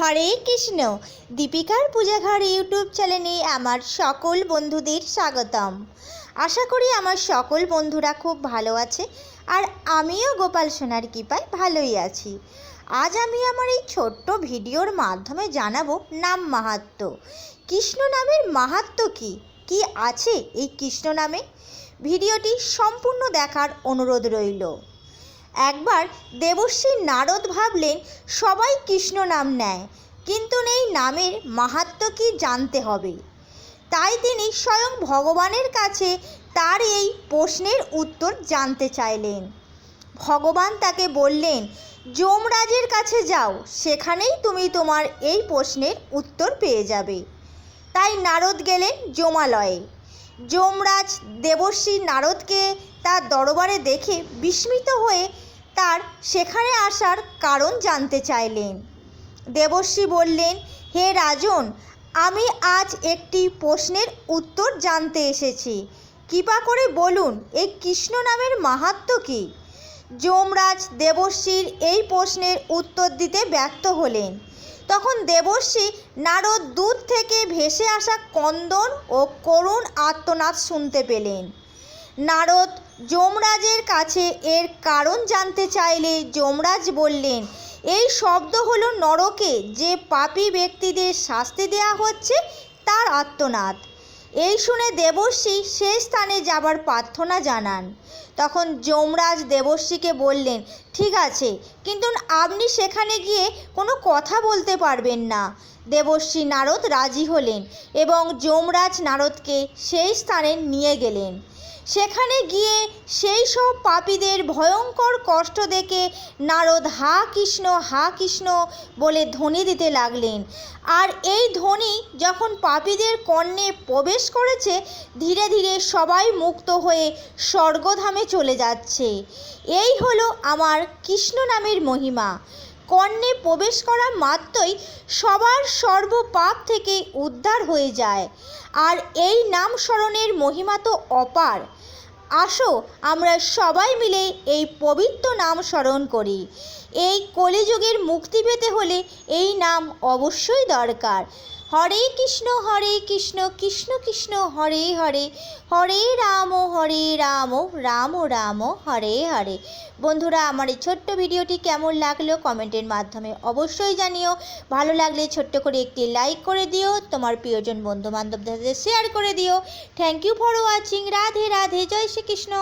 হরে Krishna. দীপিকার পূজাঘর YouTube চ্যানেলে আমার সকল বন্ধুদের স্বাগতম। আশা করি আমার সকল বন্ধুরা খুব ভালো আছে আর আমিও গোপাল সোনার কৃপায় ভালোই আছি। আজ আমি আমার এই ছোট্ট ভিডিওর মাধ্যমে জানাব নাম মাহাত্ম্য। কৃষ্ণ নামের মাহাত্ম্য কী? কি আছে এই কৃষ্ণ নামে? ভিডিওটি সম্পূর্ণ দেখার অনুরোধ রইল। একবার দেবশ্রী নারদ ভাবলেন, সবাই কৃষ্ণ নাম নেয়, কিন্তু এই নামের মাহাত্ম্য কি জানতে হবে? তাই তিনি স্বয়ং ভগবানের কাছে তার এই প্রশ্নের উত্তর জানতে চাইলেন। ভগবান তাকে বললেন, যমরাজের কাছে যাও, সেখানেই তুমি তোমার এই প্রশ্নের উত্তর পেয়ে যাবে। তাই নারদ গেলেন যমালয়ে। যমরাজ দেবশ্রী নারদকে তার দরবারে দেখে বিস্মিত হয়ে তার সেখানে আসার কারণ জানতে চাইলেন। দেবশ্রী বললেন, হে রাজন, আমি আজ একটি প্রশ্নের উত্তর জানতে এসেছি। কৃপা করে বলুন, এই কৃষ্ণ নামের মাহাত্ম্য কী? যমরাজ দেবশ্রীর এই প্রশ্নের উত্তর দিতে ব্যর্থ হলেন। তখন দেবর্ষী নারদ দূর থেকে ভেসে আসা কন্দন ও করুণ আত্মনাদ শুনতে পেলেন। নারদ, যমরাজের কাছে এর কারণ জানতে চাইলে যমরাজ বললেন, এই শব্দ হলো নরকে যে পাপী ব্যক্তিদের শাস্তি দেয়া হচ্ছে, তার আত্মনাদ এই শুনে দেবশ্রী সে স্থানে যাবার প্রার্থনা জানান। তখন যমরাজ দেবশ্রীকে বললেন, ঠিক আছে, কিন্তু আপনি সেখানে গিয়ে কোনো কথা বলতে পারবেন না। দেবশ্রী নারদ রাজি হলেন এবং যমরাজ নারদকে সেই স্থানে নিয়ে গেলেন। সেখানে গিয়ে সেই সব পাপীদের ভয়ঙ্কর কষ্ট দেখে নারদ হা কৃষ্ণ হা কৃষ্ণ বলে ধ্বনি দিতে লাগলেন। আর এই ধ্বনি যখন পাপীদের কর্ণে প্রবেশ করেছে, ধীরে ধীরে সবাই মুক্ত হয়ে স্বর্গধামে চলে যাচ্ছে। এই হলো আমার কৃষ্ণ নামের মহিমা। কর্ণে প্রবেশ করা মাত্রই সবার সর্বপাপ থেকে উদ্ধার হয়ে যায়। আর এই নাম স্মরণের মহিমা তো অপার। আসো, আমরা সবাই মিলে এই পবিত্র নাম স্মরণ করি। এই কলিযুগের মুক্তি পেতে হলে এই নাম অবশ্যই দরকার। হরে কৃষ্ণ হরে কৃষ্ণ কৃষ্ণ কৃষ্ণ, হরে হরে। হরে রাম হরে রাম রাম রাম, হরে হরে। বন্ধুরা, আমার এই ছোট্ট ভিডিওটি কেমন লাগল কমেন্টের মাধ্যমে অবশ্যই জানিও। ভালো লাগলে ছোট্ট করে একটি লাইক করে দিও, তোমার প্রিয়জন বন্ধু বান্ধবদের সাথে শেয়ার করে দিও। Thank you for watching Radhe Radhe, Joy Shrikrishna.